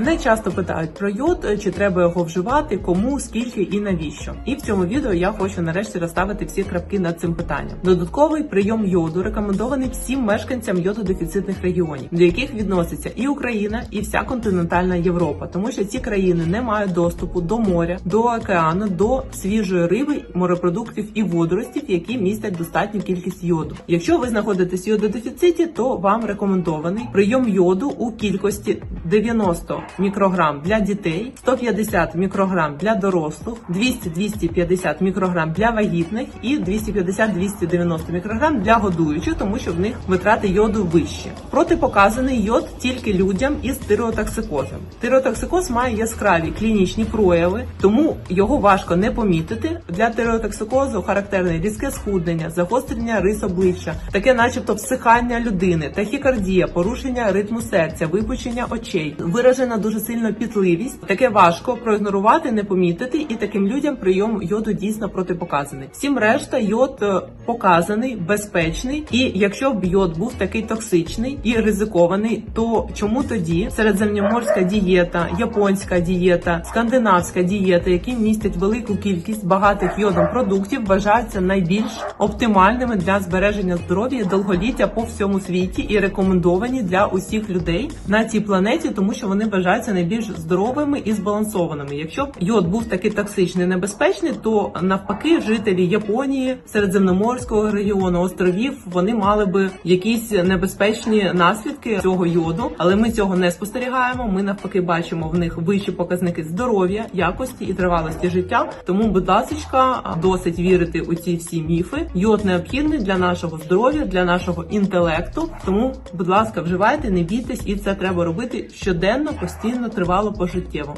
Не часто питають про йод, чи треба його вживати, кому, скільки і навіщо. І в цьому відео я хочу нарешті розставити всі крапки над цим питанням. Додатковий прийом йоду рекомендований всім мешканцям йододефіцитних регіонів, до яких відноситься і Україна, і вся континентальна Європа, тому що ці країни не мають доступу до моря, до океану, до свіжої риби, морепродуктів і водоростів, які містять достатню кількість йоду. Якщо ви знаходитесь в йододефіциті, то вам рекомендований прийом йоду у кількості 90 мікрограм для дітей, 150 мікрограм для дорослих, 200-250 мікрограм для вагітних і 250-290 мікрограм для годуючих, тому що в них витрати йоду вищі. Протипоказаний йод тільки людям із тиреотоксикозом. Тиреотоксикоз має яскраві клінічні прояви, тому його важко не помітити. Для тиреотоксикозу характерне різке схуднення, загострення рис обличчя, таке, начебто, всихання людини, тахікардія, порушення ритму серця, випучення очей, виражена дуже сильно пітливість. Таке важко проігнорувати, не помітити, і таким людям прийом йоду дійсно протипоказаний. Всім решта йод е, показаний, безпечний, і якщо б йод був такий токсичний і ризикований, то чому тоді середземноморська дієта, японська дієта, скандинавська дієта, які містять велику кількість багатих йодом продуктів, вважаються найбільш оптимальними для збереження здоров'я і довголіття по всьому світі і рекомендовані для усіх людей на цій планеті, тому що вони вважаються найбільш здоровими і збалансованими. Якщо б йод був такий токсичний, небезпечний, то навпаки, жителі Японії, середземноморського регіону, островів, вони мали би якісь небезпечні наслідки цього йоду, але ми цього не спостерігаємо. Ми навпаки бачимо в них вищі показники здоров'я, якості і тривалості життя. Тому, будь ласка, досить вірити у ці всі міфи. Йод необхідний для нашого здоров'я, для нашого інтелекту. Тому, будь ласка, вживайте, не бійтесь, і це треба робити щоденно, постійно, тривало, пожиттєво.